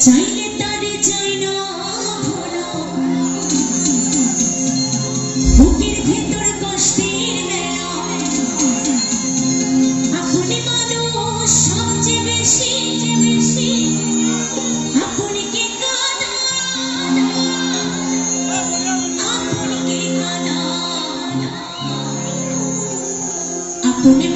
চাইলে তারে চাই না, ভোলা বুকের ভেতর কষ্টের মেলা। আপনি মানুষ, সবচেয়ে বেশি বেশি। আপনি কে কাদা? আপনি কে কাদা? আপনি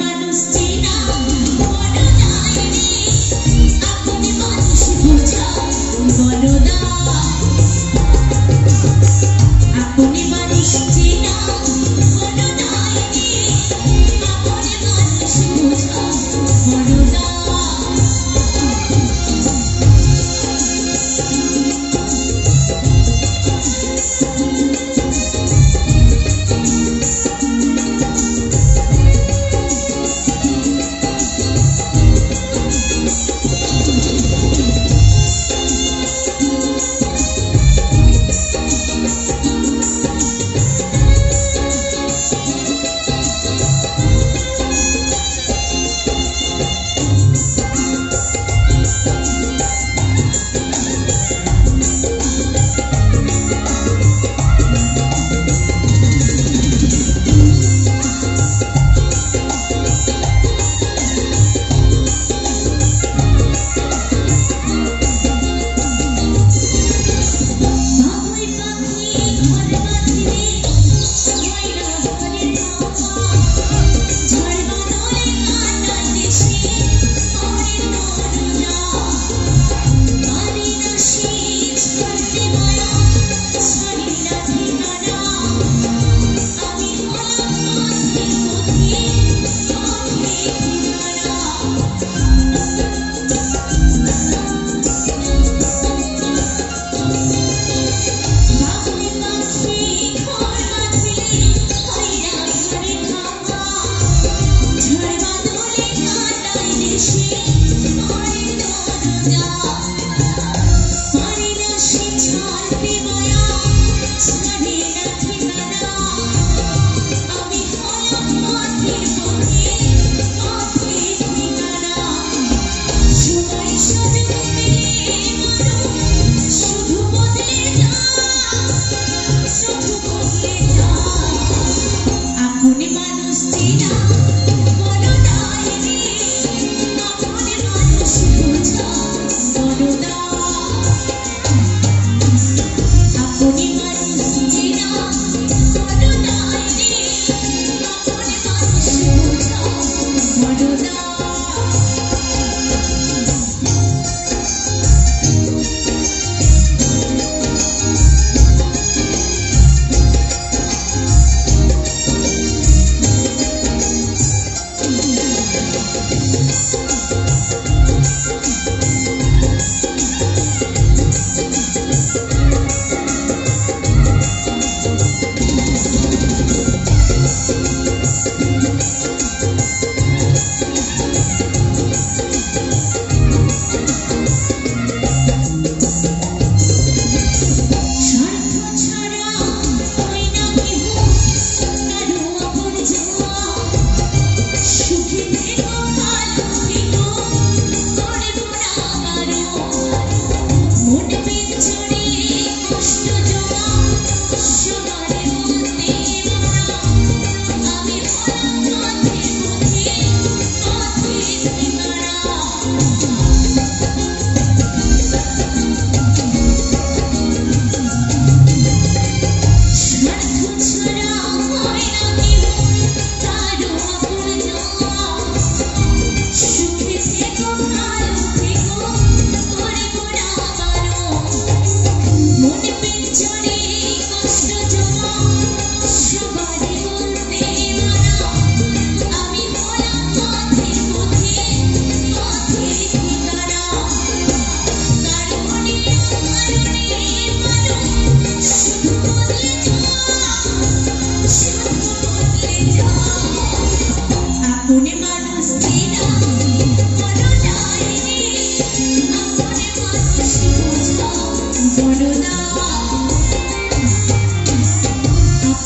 Yeah.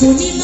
Муни